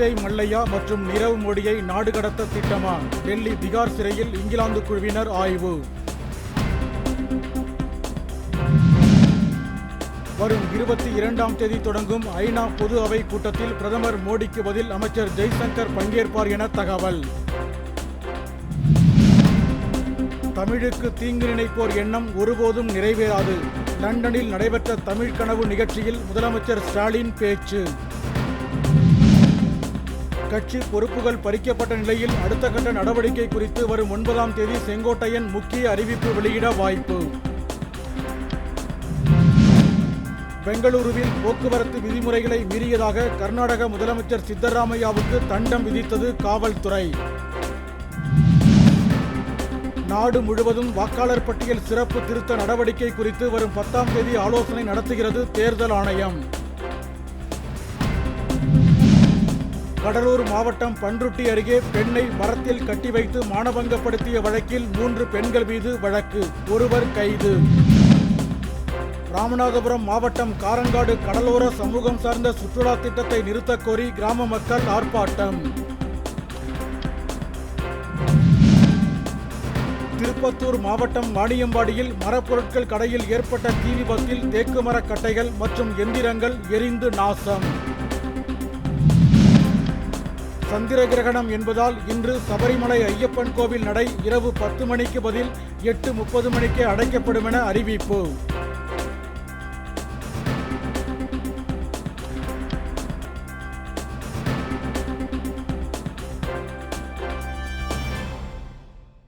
விஜய் மல்லையா மற்றும் நிரவ் மோடியை நாடு கடத்த திட்டமா டெல்லி திகார் சிறையில் இங்கிலாந்து குழுவினர் ஆய்வு. வரும் இருபத்தி இரண்டாம் தேதி தொடங்கும் ஐநா பொது அவை கூட்டத்தில் பிரதமர் மோடிக்கு பதில் அமைச்சர் ஜெய்சங்கர் பங்கேற்பார் என தகவல். தமிழுக்கு தீங்கு நினைப்போர் எண்ணம் ஒருபோதும் நிறைவேறாது. லண்டனில் நடைபெற்ற தமிழ் கனவு நிகழ்ச்சியில் முதலமைச்சர் ஸ்டாலின் பேச்சு. கட்சி பொறுப்புகள் பறிக்கப்பட்ட நிலையில் அடுத்த கட்ட நடவடிக்கை குறித்து வரும் ஒன்பதாம் தேதி செங்கோட்டையன் முக்கிய அறிவிப்பு வெளியிட வாய்ப்பு. பெங்களூருவில் போக்குவரத்து விதிமுறைகளை மீறியதாக கர்நாடக முதலமைச்சர் சித்தராமையாவுக்கு தண்டம் விதித்தது காவல்துறை. நாடு முழுவதும் வாக்காளர் பட்டியல் சிறப்பு திருத்த நடவடிக்கை குறித்து வரும் பத்தாம் தேதி ஆலோசனை நடத்துகிறது தேர்தல் ஆணையம். கடலூர் மாவட்டம் பன்ருட்டி அருகே பெண்ணை மரத்தில் கட்டி வைத்து மானபங்கப்படுத்திய வழக்கில் மூன்று பெண்கள் மீது வழக்கு ஒருவர் கைது. ராமநாதபுரம் மாவட்டம் காரங்காடு கடலோர சமூகம் சார்ந்த சுற்றுலா திட்டத்தை நிறுத்தக் கோரி கிராம மக்கள் ஆர்ப்பாட்டம். திருப்பத்தூர் மாவட்டம் வாணியம்பாடியில் மரப்பொருட்கள் கடையில் ஏற்பட்ட தீ விபத்தில் தேக்கு மரக் கட்டைகள் மற்றும் எந்திரங்கள் எரிந்து நாசம். சந்திர கிரகணம் என்பதால் இன்று சபரிமலை ஐயப்பன் கோவில் நடை இரவு பத்து மணிக்கு பதில் எட்டு முப்பது மணிக்கே அடைக்கப்படும் என அறிவிப்பு.